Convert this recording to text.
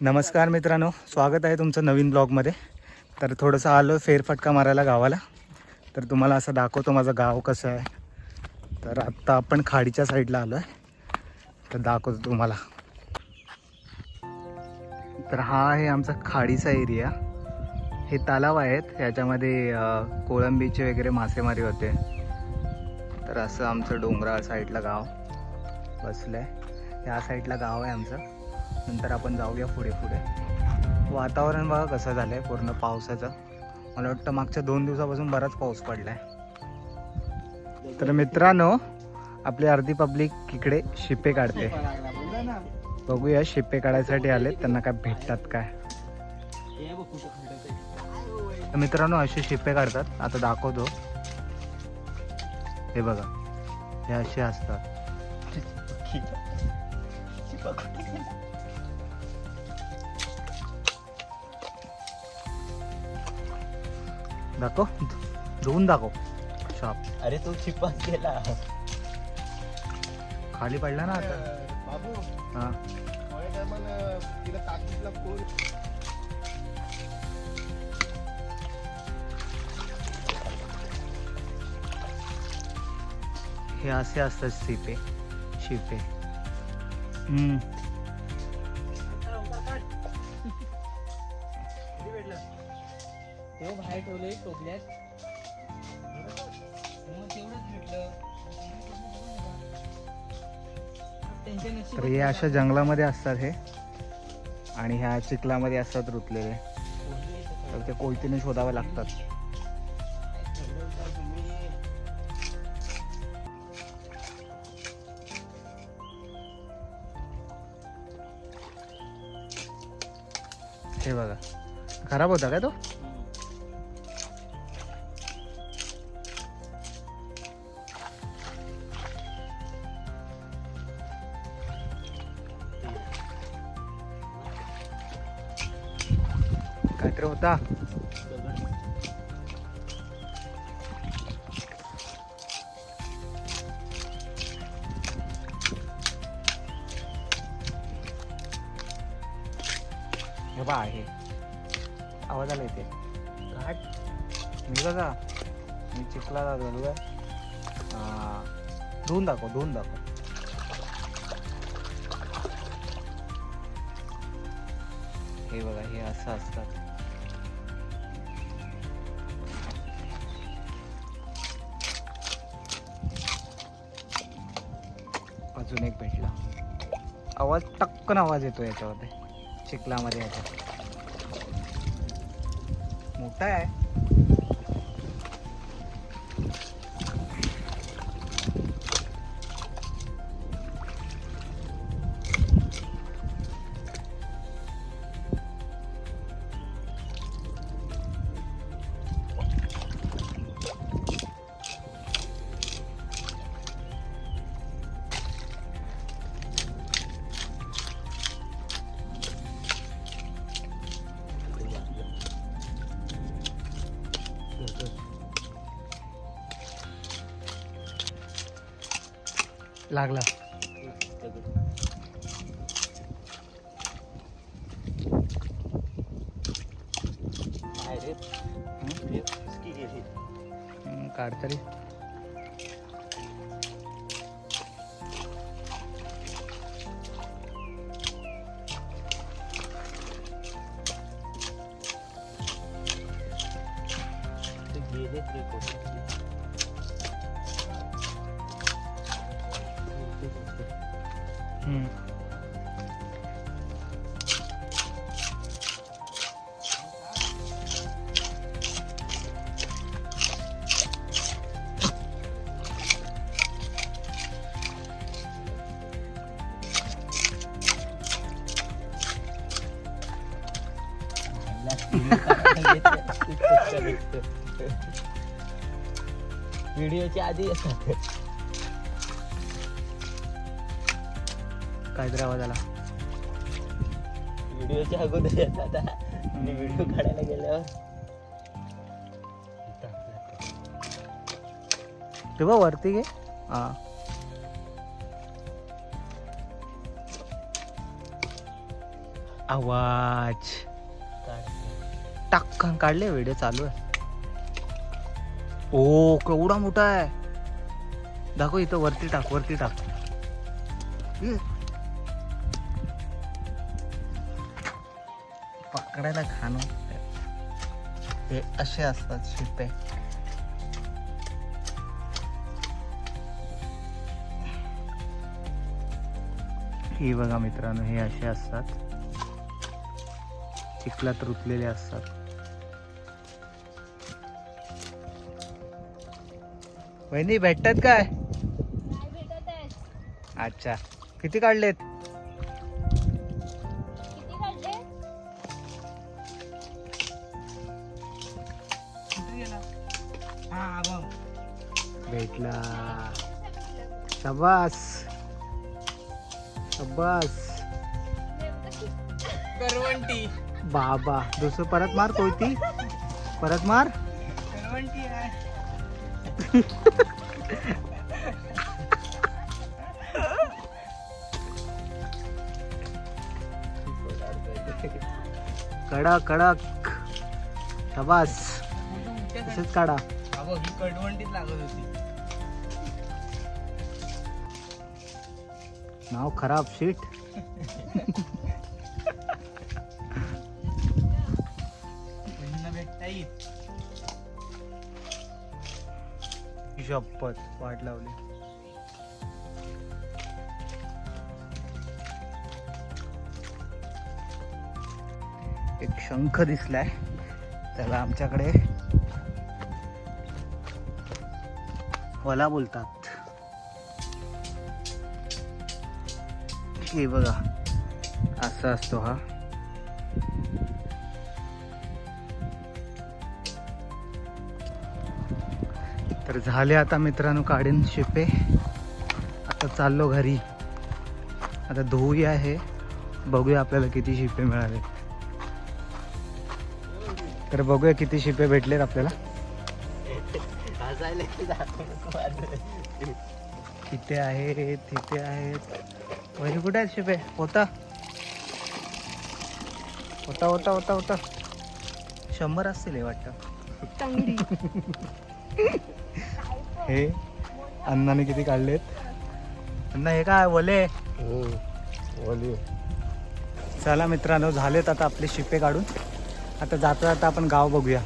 नमस्कार मित्रांनो स्वागत आहे तुमचं नवीन ब्लॉगमध्ये. तर थोडंसं आलो फेरफटका मारायला गावाला. तर तुम्हाला असं दाखवतो माझं गाव कसं आहे. तर आत्ता आपण खाडीच्या साईडला आलो आहे तर दाखवतो तुम्हाला. तर हा आहे आमचा खाडीचा एरिया. हे तलाव आहेत याच्यामध्ये कोळंबीचे वगैरे मासेमारी होते. तर असं आमचं डोंगराळ साईडला गाव बसलं आहे या साईडला गाव आहे आमचं. नंतर आपण जाऊया पुढे पुढे. वातावरण बघा कसं झालं आहे पूर्ण पावसाचं. मला वाटतं मागच्या दोन दिवसापासून बराच पाऊस पडला आहे तर मित्रांनो आपली अर्धी पब्लिक इकडे शिपे काढते. बघूया शिपे काढायसाठी आले त्यांना काय भेटतात काय. तर मित्रांनो असे शिपे काढतात. आता दाखवतो. हे बघा हे असे असतात. दाखव धुवून दाखव शॉप अरे तू चिप्पाच गेला खाली पडला ना आता बाबू हा माझ्या टायमाला तिला ताकीतला फोन हे असे असतात शिपे शिपे हम्म तेव्हा बाहेर ठेवलंय टोपल्यात मग तेवढंच भेटलं. त्यांच्या तर हे अशा जंगलामध्ये असतात हे. आणि ह्या चिखलामध्ये असतात रुतलेले. तर ते कोयतीने शोधावे लागतात. हे बघा. खराब होता काय तो? हे बा आहे. आवाज आला इथे. काय मी बघा. मी चिखला झालो धुवून दाखव धुवून दाखव. हे बघा हे असं असतात अजून एक भेटला. आवाज टक्कन आवाज येतो याच्यामध्ये. चिखलामध्ये आता. मोठा आहे. लागला काढतरी हम्म? इसकी हम्म, काढ तरी ते गेले तरी हम्म. व्हिडिओच्या आधी येतात काहीतरी आवाज आला. व्हिडिओच्या अगोदर येतात आणि व्हिडिओ काढायला गेल्यावर. ते बघ वरती घे. हा. आवाज. टाक्कन काढले व्हिडिओ चालू आहे. ओ केवढा मोठा आहे. दाखव इथं वरती टाक वरती टाक. पकडायला खाणं हे असे असतात शिपे ही बघा मित्रांनो हे असे असतात. चिखलात रुतलेले असतात. वहिनी भेटतात काय? अच्छा. किती काढलेत? भेटला. शबास. शबास. करवंटी. बाबा. दुसरं परत मार कोयती. परत मार. करवंटी कडक कडक. शबास. तसेच काढा. ही लागत होती. नाव खराब शीट बहिणीला भेटता येईल शपथ वाट लावली. एक शंख दिसलाय. त्याला आमच्याकडे वला बोलतात. हे बघा असा असतो हा. तर झाले आता मित्रांनो काढीन शिपे. आता चाललो घरी. आता धुऊया हे बघूया आपल्याला किती शिपे मिळाले तर बघूया किती शिपे भेटलेत आपल्याला. हसायला की. इथे आहेत तिथे आहेत. वहिनी कुठे आहेत शिपे होता. होता होता होता होता. शंभर असतील हे वाटतं. हे अण्णाने किती काढलेत? अण्णा हे काय वले चला मित्रांनो झालेत आता आपले शिपे काढून. आता जाता जाता आपण गाव बघूया.